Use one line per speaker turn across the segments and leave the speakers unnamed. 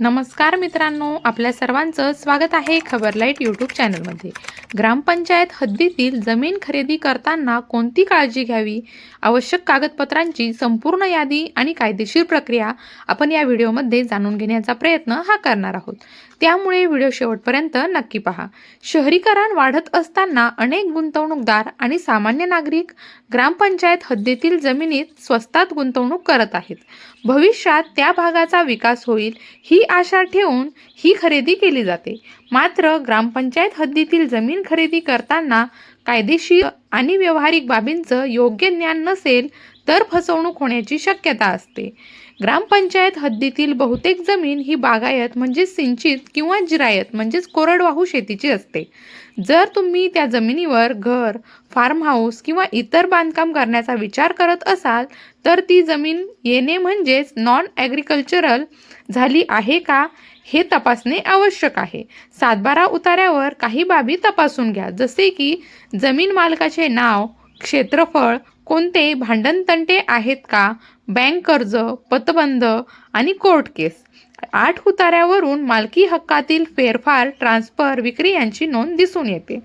नमस्कार मित्रांनो आपल्या सर्वांचं स्वागत आहे खबरलाईट यूट्यूब चॅनलमध्ये. ग्रामपंचायत हद्दीतील जमीन खरेदी करताना कोणती काळजी घ्यावी? आवश्यक कागदपत्रांची संपूर्ण यादी आणि कायदेशीर प्रक्रिया आपण या व्हिडिओमध्ये जाणून घेण्याचा प्रयत्न हा करणार आहोत. त्यामुळे व्हिडिओ शेवटपर्यंत नक्की पहा. शहरीकरण वाढत असताना अनेक गुंतवणूकदार आणि सामान्य नागरिक ग्रामपंचायत हद्दीतील जमिनीत स्वस्तात गुंतवणूक करत आहेत. भविष्यात त्या भागाचा विकास होईल ही आशा ठेवून ही खरेदी केली जाते. मात्र ग्रामपंचायत हद्दीतील जमीन खरेदी करताना कायदेशीर आणि व्यावहारिक बाबींचं योग्य ज्ञान नसेल तर फसवणूक होण्याची शक्यता असते. ग्रामपंचायत हद्दीतील बहुतेक जमीन ही बागायत म्हणजे सिंचित किंवा जिरायत म्हणजेच कोरडवाहू शेतीची असते. जर तुम्ही त्या जमिनीवर घर फार्म हाऊस किंवा इतर बांधकाम करण्याचा विचार करत असाल तर ती जमीन येणे म्हणजेच नॉन ॲग्रिकल्चरल झाली आहे का हे तपासणे आवश्यक आहे. सातबारा उतार्यावर काही बाबी तपासून घ्या जसे की जमीन मालकाचे नाव क्षेत्रफळ कोणते भांडणतंटे आहेत का? बँक कर्ज पतबंध आणि कोर्ट केस. आठ उतार्यावरून मालकी हक्कातील फेरफार ट्रान्सफर विक्री यांची नोंद दिसून येते.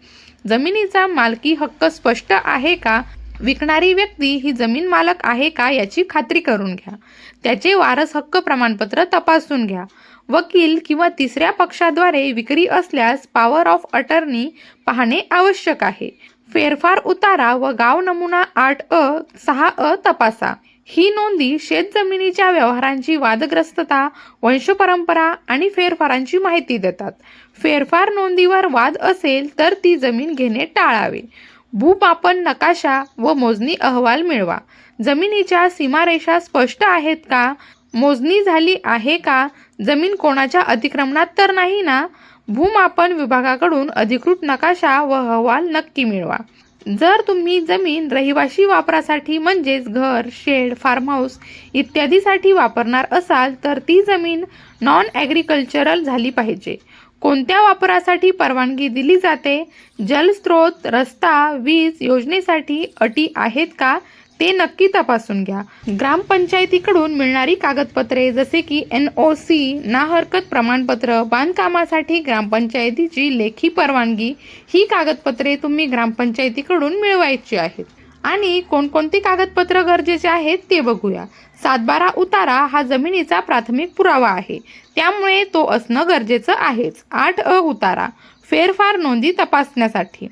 जमिनीचा मालकी हक्क स्पष्ट आहे का? विकणारी व्यक्ती ही जमीन मालक आहे का याची खात्री करून घ्या. त्याचे वारस हक्क प्रमाणपत्र तपासून घ्या. वकील किंवा तिसऱ्या पक्षाद्वारे विक्री असल्यास पॉवर ऑफ अटर्नी पाहणे आवश्यक आहे. फेरफार उतारा व गाव नमुना आठ अ सहा अ तपासा. ही नोंदी शेतजमिनीच्या व्यवहारांची वादग्रस्तता वंशपरंपरा आणि फेरफारांची माहिती देतात. फेरफार नोंदीवर वाद असेल तर ती जमीन घेणे टाळावे. भूपापन नकाशा व मोजणी अहवाल मिळवा. जमिनीच्या सीमारेषा स्पष्ट आहेत का? मोजणी झाली आहे का? जमीन कोणाच्या अतिक्रमणात तर नाही ना? भूमापन विभागाकडून अधिकृत नकाशा व अहवाल नक्की मिळवा. जर तुम्ही जमीन रहिवाशी वापरासाठी म्हणजेच घर शेड फार्म हाऊस इत्यादीसाठी वापरणार असाल तर ती जमीन नॉन ॲग्रिकल्चरल झाली पाहिजे. कोणत्या वापरासाठी परवानगी दिली जाते? जलस्रोत रस्ता वीज योजनेसाठी अटी आहेत का? ते नक्की तपासून घ्या. ग्रामपंचायतीकडून मिळणारी कागदपत्रे जसे की एन ओ सी ना हरकत प्रमाणपत्र बांधकामासाठी ग्रामपंचायतीची लेखी परवानगी ही कागदपत्रे तुम्ही ग्रामपंचायतीकडून मिळवायची आहेत. आणि कोणकोणती कागदपत्र गरजेचे आहेत ते बघूया. सातबारा उतारा हा जमिनीचा प्राथमिक पुरावा आहे. त्यामुळे तो असणं गरजेचं आहेच. आठ अ उतारा. फेरफार नोंदी तपासण्यासाठी.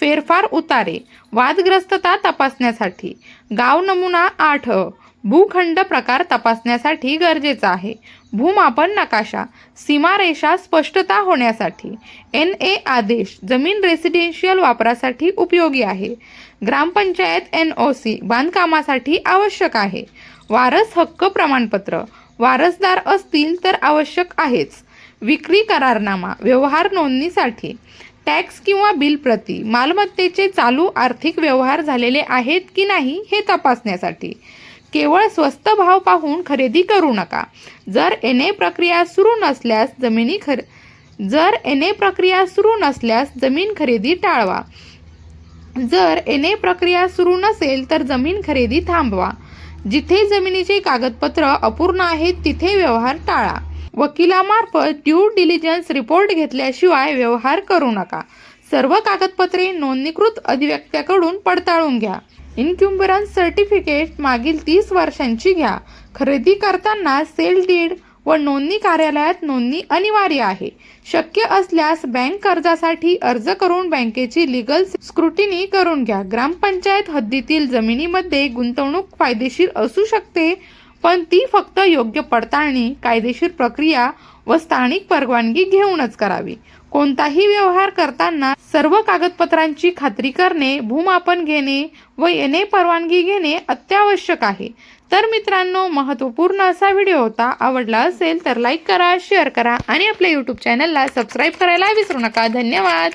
फेरफार उतारे. वादग्रस्तता तपासण्यासाठी. गाव नमुना आठ. भूखंड प्रकार तपासण्यासाठी गरजेचा आहे. भूमापन नकाशा. सीमारेषा स्पष्टता होण्यासाठी. एन ए आदेश जमीन रेसिडेन्शियल वापरासाठी उपयोगी आहे. ग्रामपंचायत एन ओ सी बांधकामासाठी आवश्यक आहे. वारस हक्क प्रमाणपत्र. वारसदार असतील तर आवश्यक आहेच. विक्री करारनामा व्यवहार नोंदणीसाठी टॅक्स किंवा बिल प्रति मालमत्तेचे चालू आर्थिक व्यवहार झालेले आहेत की नाही हे तपासण्यासाठी केवळ स्वस्त भाव पाहून खरेदी करू नका. जर एन ए प्रक्रिया सुरू नसल्यास जमिनी खर जर एन ए प्रक्रिया सुरू नसल्यास जमीन खरेदी टाळवा. जर एन ए प्रक्रिया सुरू नसेल तर जमीन खरेदी थांबवा. जिथे जमिनीचे कागदपत्र अपूर्ण आहेत तिथे व्यवहार टाळा. वकिलामार्फत ड्यू डिलिजन्स रिपोर्ट घेतल्याशिवाय व्यवहार करू नका. सर्व कागदपत्रे नोंदणीकृत अधिव्यक्त्याकडून पडताळून घ्या. इन्क्युम्बरन्स सर्टिफिकेट मागील तीस वर्षांची घ्या. खरेदी करताना सेल डीड व नोंदणी कार्यालयात नोंदणी अनिवार्य आहे. शक्य असल्यास बँक कर्जासाठी अर्ज करून बँकेची लिगल स्क्रुटिनी करून घ्या. ग्रामपंचायत हद्दीतील जमिनीमध्ये गुंतवणूक फायदेशीर असू शकते पण ती फक्त योग्य पडताळणी कायदेशीर प्रक्रिया व स्थानिक परवानगी घेऊनच करावी. कोणताही व्यवहार करताना सर्व कागदपत्रांची खात्री करणे भूमापन घेणे व येणे परवानगी घेणे अत्यावश्यक आहे. तर मित्रांनो महत्त्वपूर्ण असा व्हिडिओ होता आवडला असेल तर लाईक करा शेअर करा आणि आपल्या यूट्यूब चॅनलला सबस्क्राईब करायला विसरू नका. धन्यवाद!